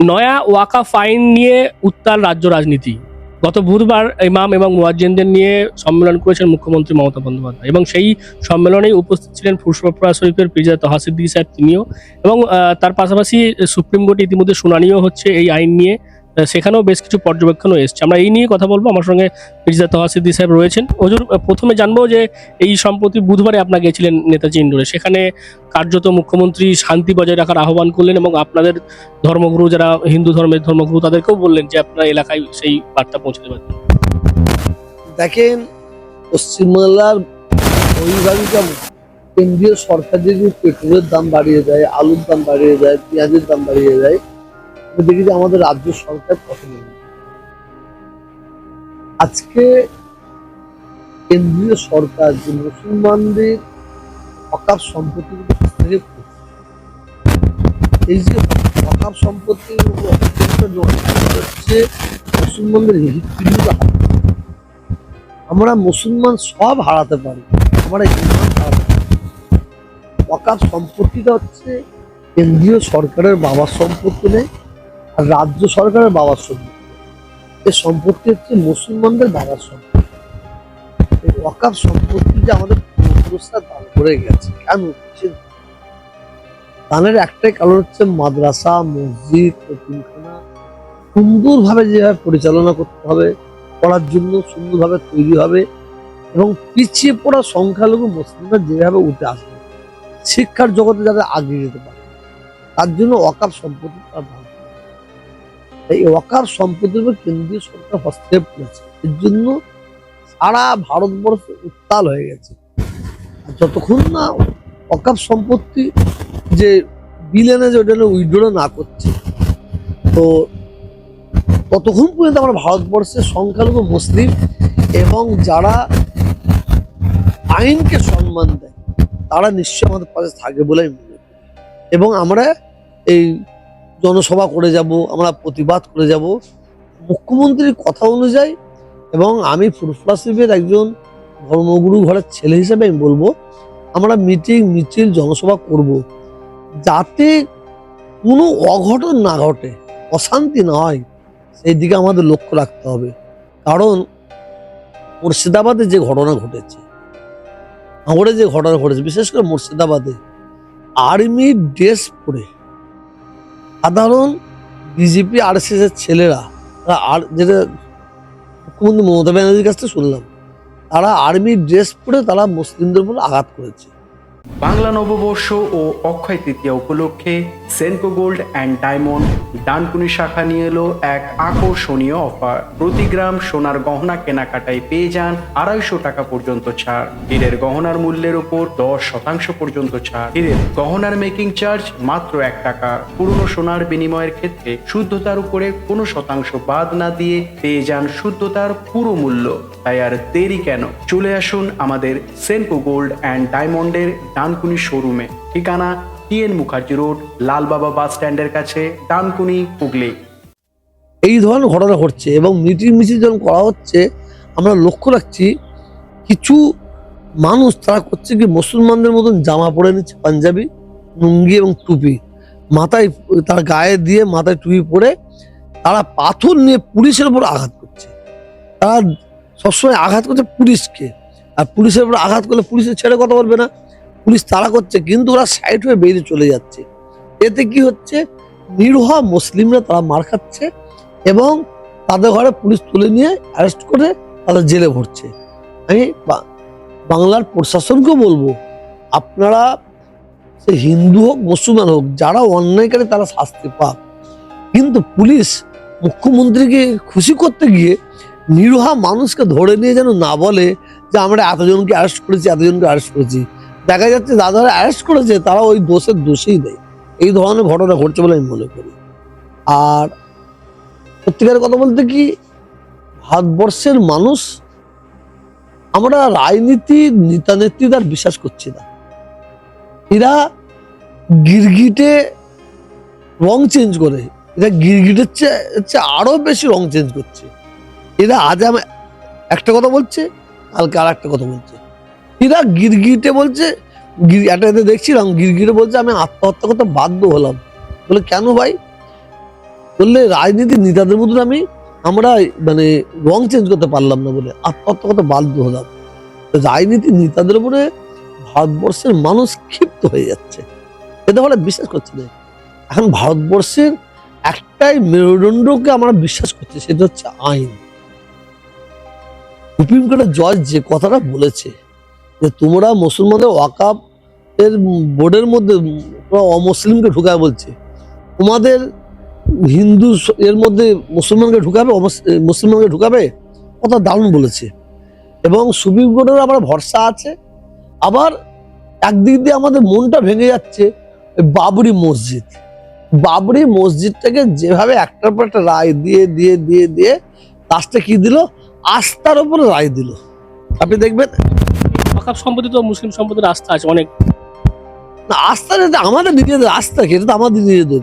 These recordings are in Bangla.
নয়া ওয়াকা ফাইন নিয়ে উত্তাল রাজ্য রাজনীতি। গত বুধবার ইমাম এবং মুয়াজ্জিনদের নিয়ে সম্মেলন করেছেন মুখ্যমন্ত্রী মমতা বন্দ্যোপাধ্যায় এবং সেই সম্মেলনে উপস্থিত ছিলেন ফুরফুরা শরীফের পিজা তহাসিদ্দিক সাহেব তিনিও এবং তার পাশাপাশি সুপ্রিম কোর্টে ইতিমধ্যে শুনানিও হচ্ছে এই আইন নিয়ে। সেখানেও বেশ কিছু পর্যবেক্ষণও এসছে। আমরা এই নিয়ে কথা বলব। আমার সঙ্গে পিজা তহাসিদ্দি সাহেব রয়েছেন। হজুর প্রথমে জানব যে এই সম্প্রতি বুধবারে আপনারা গেছিলেন নেতাজি ইন্ডোরে সেখানে কার্যত মুখ্যমন্ত্রী শান্তি বজায় রাখার আহ্বান করলেন এবং আপনাদের ধর্মগুরু যারা হিন্দু ধর্মের ধর্মগুরু, তাদেরকেও বললেন যে আপনার এলাকায় সেই বার্তা পৌঁছে দেবেন দেখেন, পশ্চিমবাংলার অভিভাবিকা কেন্দ্রীয় সরকার যদি পেট্রোলের দাম বাড়িয়ে দেয়, আলুর দাম বাড়িয়ে দেয়, পেঁয়াজের দাম বাড়িয়ে দেয় দেখি যে আমাদের রাজ্য সরকার কত আজকে কেন্দ্রীয় সরকার যে মুসলমানদের অকাপ সম্পত্তির থেকে এই যে অকাপ সম্পত্তির হচ্ছে মুসলমানদের আমরা মুসলমান সব হারাতে পারি, আমরা ইমান হারাতে ওয়াকাফ সম্পত্তিটা হচ্ছে কেন্দ্রীয় সরকারের বাবার সম্পত্তি নেই আর রাজ্য সরকারের বাবার সম্পত্তি এই সম্পত্তি হচ্ছে মুসলমানদের বাবার সম্পত্তি। এই সম্পত্তি যে আমাদের পূর্বপুরুষরা দান করে গেছে, কেন দানের একটাই কারণ হচ্ছে মাদ্রাসা, মসজিদ এতিমখানা সুন্দরভাবে যেভাবে পরিচালনা করতে হবে করার জন্য সুন্দরভাবে তৈরি হবে এবং পিছিয়ে পড়া সংখ্যালঘু মুসলিমরা যেভাবে উঠে আসবে, শিক্ষার জগতে যাতে আগিয়ে যেতে পারে, তার জন্য অকাপ সম্পত্তি তার এই অকাপ সম্পত্তির উপর কেন্দ্রীয় সরকার হস্তক্ষেপ করেছে। এর জন্য সারা ভারতবর্ষ উত্তাল হয়ে গেছে। যতক্ষণ না অকাপ সম্পত্তি যে বিল এনে যে ওটা উইড্রো না করছে, তো ততক্ষণ পর্যন্ত আমরা ভারতবর্ষের সংখ্যালঘু মুসলিম এবং যারা আইনকে সম্মান দেয়, তারা নিশ্চয়ই আমাদের পাশে থাকবে বলে আমি মনে করি। এবং আমরা এই জনসভা করে যাব, আমরা প্রতিবাদ করে যাব। মুখ্যমন্ত্রীর কথা অনুযায়ী এবং আমি ফুরফুরা শরীফের একজন ধর্মগুরু ঘরের ছেলে হিসেবে আমি বলব, আমরা মিটিং মিছিল, জনসভা করব। যাতে কোনো অঘটন না ঘটে, অশান্তি না হয়, সেই দিকে আমাদের লক্ষ্য রাখতে হবে। কারণ মুর্শিদাবাদে যে ঘটনা ঘটেছে, হাওড়ে যে ঘটনা ঘটেছে, বিশেষ করে মুর্শিদাবাদে, আর্মি ড্রেস পরে সাধারণ বিজেপি আর এর ছেলেরা আর যেটা মুখ্যমন্ত্রী মমতা ব্যানার্জির কাছ থেকে শুনলাম, তারা আর্মি ড্রেস পরে তারা মুসলিমদের উপর আঘাত করেছে। বাংলা নববর্ষ ও অক্ষয় তৃতীয়া উপলক্ষে Senco gold and diamond Dankuni শাখা নিয়ে এলো এক আকর্ষণীয় অফার প্রতি গ্রাম সোনার গহনা কেনাকাটায় পেয়ে যান আড়াইশো টাকা পর্যন্ত ছাড়। হীরের গহনার মূল্যের উপর দশ শতাংশ পর্যন্ত ছাড়। হীরের গহনার মেকিং চার্জ মাত্র এক টাকা। পুরনো সোনার বিনিময়ের ক্ষেত্রে শুদ্ধতার উপরে কোনো শতাংশ বাদ না দিয়ে পেয়ে যান শুদ্ধতার পুরো মূল্য। তাই আর দেরি কেন? চলে আসুন আমাদের সেনকো গোল্ড অ্যান্ড ডায়মন্ডের ডানকুনি শোরুমে ঠিকানা T N Mukherjee road Lalbaba bus স্ট্যান্ডের কাছে, ডানকুনি, হুগলি। এই ধরনের ঘটনা ঘটছে এবং মিটিং মিছিল যখন করা হচ্ছে, আমরা লক্ষ্য রাখছি, কিছু মানুষ তারা করছে কি, মুসলমানদের মতন জামা পরে নিচ্ছে, পাঞ্জাবি, লুঙ্গি এবং টুপি। মাথায় তার গায়ে দিয়ে মাথায় টুপি পরে তারা পাথর নিয়ে পুলিশের উপর আঘাত করছে। তারা সবসময় আঘাত করছে পুলিশকে। আর পুলিশের উপর আঘাত করলে পুলিশের ছেড়ে কথা বলবে না। পুলিশ তারা করছে, কিন্তু ওরা সাইড হয়ে বেরিয়ে চলে যাচ্ছে। এতে কি হচ্ছে? নিরহ মুসলিমরা তারা মার খাচ্ছে এবং তাদের ঘরে পুলিশ তুলে নিয়ে অ্যারেস্ট করে তাদের জেলে ভরছে। আমি বাংলার প্রশাসনকেও বলব, আপনারা সে হিন্দু হোক, মুসলমান হোক, যারা অন্যায়কারী তারা শাস্তি পাক। কিন্তু পুলিশ মুখ্যমন্ত্রীকে খুশি করতে গিয়ে নিরোহা মানুষকে ধরে নিয়ে যেন না বলে যে আমরা এতজনকে অ্যারেস্ট করেছি, এতজনকে অ্যারেস্ট করেছি। দেখা যাচ্ছে যারা অ্যারেস্ট করেছে, তারা ওই দোষের দোষেই দেয়। এই ধরনের ঘটনা ঘটছে বলে আমি মনে করি। আর সত্যিকারের কথা বলতে কি, ভারতবর্ষের মানুষ আমরা রাজনীতি নেতা নেত্রীদের বিশ্বাস করছি না। এরা গিরগিটে রং চেঞ্জ করে। এরা গিরগিটের চেয়ে চেয়ে আরও বেশি রং চেঞ্জ করছে। এরা আজ একটা কথা বলছে, কালকে আর একটা কথা বলছে। এরা গিরগিটে বলছে একটা দেখছিলাম গিরগিটে বলছে, আমি আত্মহত্যা করতে বাধ্য হলাম। বলে, কেন ভাই? বললে, রাজনীতির নেতাদের মতন আমি, আমরা মানে রং চেঞ্জ করতে পারলাম না বলে, আত্মহত্যা করতে বাধ্য হলাম। তো রাজনীতির নেতাদের উপরে ভারতবর্ষের মানুষ ক্ষিপ্ত হয়ে যাচ্ছে। এটা আমরা বিশ্বাস করছি না। এখন ভারতবর্ষের একটাই মেরুদণ্ডকে আমরা বিশ্বাস করছি, সেটা হচ্ছে আইন। সুপ্রিম কোর্টের জজ যে কথাটা বলেছে যে তোমরা মুসলমানদের ওয়াকাব এর বোর্ডের মধ্যে অমুসলিমকে ঢুকায় বলছে। তোমাদের হিন্দু এর মধ্যে মুসলমানকে ঢুকাবে মুসলমানকে ঢুকাবে? কথা দারুণ বলেছে। এবং সুপ্রিম কোর্টের আমার ভরসা আছে। আবার একদিক দিয়ে আমাদের মনটা ভেঙে যাচ্ছে বাবরি মসজিদ। বাবরি মসজিদটাকে যেভাবে একটার পর একটা রায় দিয়ে দিয়ে দিয়ে দিয়ে লাস্টে কি দিল? আস্থার উপরে রায় দিল। আপনি দেখবেন ওয়াকাফ সম্পত্তি তো মুসলিম সম্পত্তির আস্থা আছে, অনেক। না, আস্থা আমাদের নিজেদের আস্থা কি এটা তো আমাদের নিজেদের।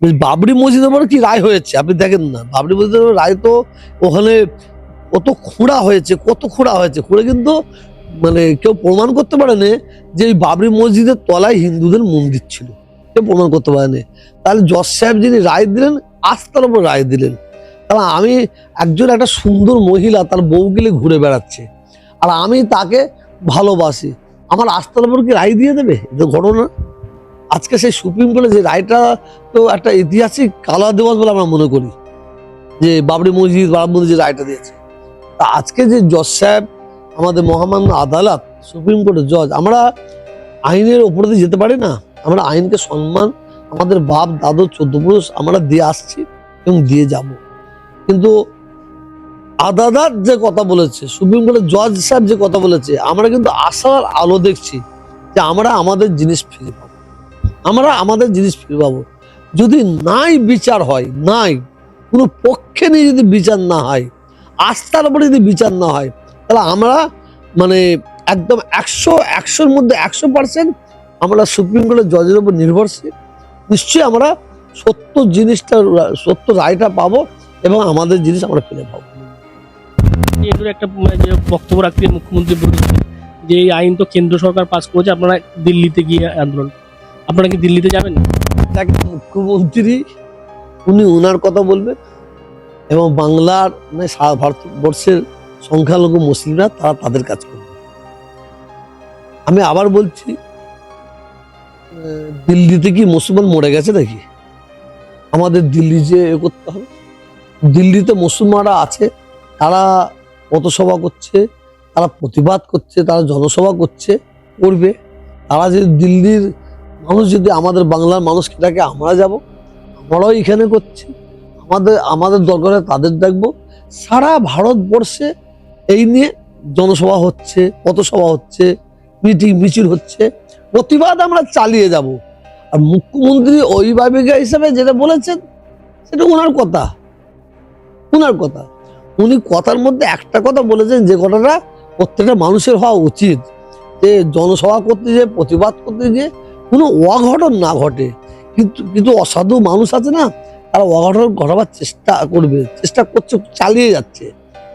Babri মসজিদের উপরে কি রায় হয়েছে? আপনি দেখেন না। বাবরি মসজিদের রায় তো ওখানে কত খোঁড়া হয়েছে, কত খোঁড়া হয়েছে। খুঁড়ে কিন্তু মানে কেউ প্রমাণ করতে পারেনি যে এই বাবরি মসজিদের তলায় হিন্দুদের মন্দির ছিল। কেউ প্রমাণ করতে পারেনি। তাহলে জজ সাহেব যিনি রায় দিলেন, আস্থার উপর রায় দিলেন। তাহলে আমি একজন একটা সুন্দর মহিলা, তার বউগুলি ঘুরে বেড়াচ্ছে। আর আমি তাকে ভালোবাসি। আমার আস্থার উপর কি রায় দিয়ে দেবে? এটা ঘটনা? আজকে সেই সুপ্রিম কোর্টে যে রায়টা তো একটা ঐতিহাসিক কালা দিবস বলে আমরা মনে করি, যে বাবরি মসজিদ বাবরি মসজিদ যে রায়টা দিয়েছে। তা আজকে যে জজ সাহেব, আমাদের মহামান্য আদালত, সুপ্রিম কোর্টের জজ, আমরা আইনের ওপরে দিয়ে যেতে পারি না? আমরা আইনকে সম্মান, আমাদের বাপ, দাদু, চোদ্দ পুরুষ, আমরা দিয়ে আসছি এবং দিয়ে যাব। কিন্তু আদালত যে কথা বলেছে, সুপ্রিম কোর্টের জজ সাহেব যে কথা বলেছে, আমরা কিন্তু আশার আলো দেখছি যে আমরা আমাদের জিনিস ফিরে পাবো। আমরা আমাদের জিনিস ফিরে পাবো। যদি নাই বিচার হয়, নাই, কোনো পক্ষে নিয়ে যদি বিচার না হয়, আস্থার উপরে যদি বিচার না হয়, তাহলে আমরা মানে একদম একশো, একশোর মধ্যে একশো পার্সেন্ট আমরা সুপ্রিম কোর্টের জজের উপর নির্ভরশীল। নিশ্চয়ই আমরা সত্য জিনিসটা, সত্য রায়টা পাবো এবং আমাদের জিনিস আমরা ফিরে পাবো। একটা মানে যে বক্তব্য রাখতে মুখ্যমন্ত্রী বলেছেন যে এই আইন তো কেন্দ্র সরকার পাস করেছে, আপনারা দিল্লিতে গিয়ে আন্দোলন আপনারা কি দিল্লিতে যাবেন? তাকে মুখ্যমন্ত্রী, উনি ওনার কথা বলবেন এবং বাংলার মানে সারা ভারতবর্ষের সংখ্যালঘু মুসলিমরা তারা তাদের কাজ করবে। আমি আবার বলছি দিল্লিতে কি মুসলমান মরে গেছে নাকি আমাদের দিল্লি যে এ করতে হবে। দিল্লিতে মুসলমানরা আছে, তারা পথসভা করছে, তারা প্রতিবাদ করছে, তারা জনসভা করছে, করবে। তারা যদি দিল্লির মানুষ যদি আমাদের বাংলার মানুষকে ডাকে আমরা যাব, আমরাও এখানে করছি। আমাদের আমাদের দরকারে তাদের ডাকবো সারা ভারতবর্ষে এই নিয়ে জনসভা হচ্ছে, পথসভা হচ্ছে, মিটিং, মিছিল হচ্ছে। প্রতিবাদ আমরা চালিয়ে যাব। আর মুখ্যমন্ত্রী অভিভাবিকা হিসেবে যেটা বলেছেন, সেটা ওনার কথা। ওনার কথা। উনি কথার মধ্যে একটা কথা বলেছেন, যে কথাটা প্রত্যেকটা মানুষের হওয়া উচিত। যে জনসভা করতে গিয়ে, প্রতিবাদ করতে গিয়ে কোনো অঘটন না ঘটে। কিন্তু কিন্তু অসাধু মানুষ আছে না, তারা অঘটন ঘটাবার চেষ্টা করবে, চেষ্টা করছে, চালিয়ে যাচ্ছে।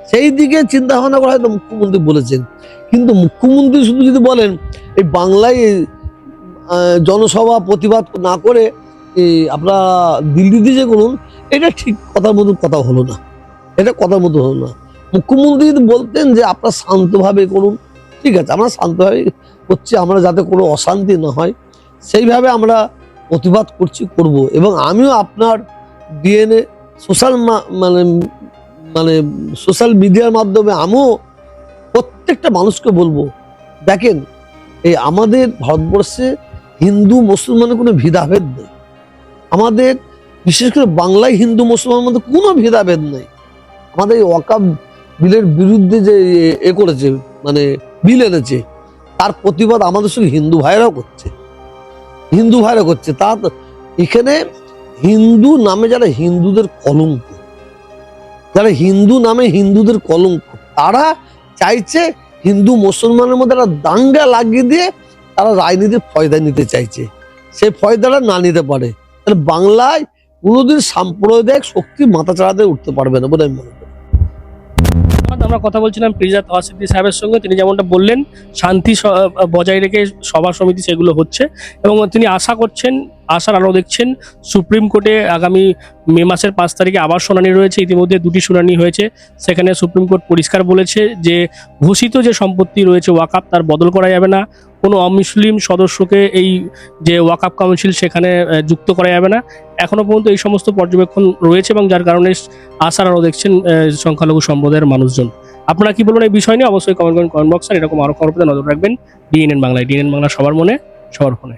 সেই দিকে চিন্তা ভাবনা করে হয়তো মুখ্যমন্ত্রী বলেছেন। কিন্তু মুখ্যমন্ত্রী শুধু যদি বলেন, এই বাংলায় জনসভা প্রতিবাদ না করে এই আপনারা দিল্লিতে যে করুন, এটা ঠিক কথার মতো কথা হলো না। এটা কথার মতো হলো না। মুখ্যমন্ত্রী যদি বলতেন যে, আপনারা শান্তভাবে করুন, ঠিক আছে, আমরা শান্তভাবে করছি, আমরা যাতে কোনো অশান্তি না হয় সেইভাবে আমরা প্রতিবাদ করছি, করব। এবং আমিও আপনার ডিএনএ সোশ্যাল মানে মানে সোশ্যাল মিডিয়ার মাধ্যমে আমিও প্রত্যেকটা মানুষকে বলব, দেখেন, এই আমাদের ভারতবর্ষে হিন্দু মুসলমানের কোনো ভেদাভেদ নেই। আমাদের, বিশেষ করে বাংলায় হিন্দু মুসলমানের মধ্যে কোনো ভেদাভেদ নেই। আমাদের এই ওয়াকাব বিলের বিরুদ্ধে যে এ- করেছে মানে বিল এনেছে, তার প্রতিবাদ আমাদের সঙ্গে হিন্দু ভাইরাও করছে। হিন্দু ভাইরা করছে, তা এখানে হিন্দু নামে যারা হিন্দুদের কলঙ্ক, যারা হিন্দু নামে হিন্দুদের কলঙ্ক, তারা চাইছে হিন্দু মুসলমানের মধ্যে একটা দাঙ্গা লাগিয়ে দিয়ে তারা রাজনীতির ফয়দা নিতে চাইছে। সেই ফয়দাটা না নিতে পারে। তাহলে বাংলায় কোনোদিন সাম্প্রদায়িক শক্তি মাথা চাড়াতে উঠতে পারবে না বলে আমি মনে করি আমরা কথা বলছিলাম প্রিজা তহাসিদ্দি সাহেবের সঙ্গে। তিনি যেমনটা বললেন, শান্তি বজায় রেখে সভা সমিতি সেগুলো হচ্ছে এবং তিনি আশা করছেন আশার আলো দেখছেন। সুপ্রিম কোর্টে আগামী মে মাসের পাঁচ তারিখে আবার শুনানি রয়েছে। ইতিমধ্যে দুটি শুনানি হয়েছে। সেখানে সুপ্রিম কোর্ট পরিষ্কার বলেছে যে ঘোষিত যে সম্পত্তি রয়েছে ওয়াকাপ, তার বদল করা যাবে না। কোনো অমুসলিম সদস্যকে এই যে ওয়াকাপ কাউন্সিল সেখানে যুক্ত করা যাবে না। এখনও পর্যন্ত এই সমস্ত পর্যবেক্ষণ রয়েছে এবং যার কারণে আশার আলো দেখছেন সংখ্যালঘু সম্প্রদায়ের মানুষজন। আপনারা কি বলুন এই বিষয় নিয়ে? অবশ্যই কমেন্ট করেন কমেন্ট বক্স আর এরকম আরও খবর নজর রাখবেন। ডিএনএন বাংলায়। ডিএনএন বাংলা সবার মনে, সবার ফোনে।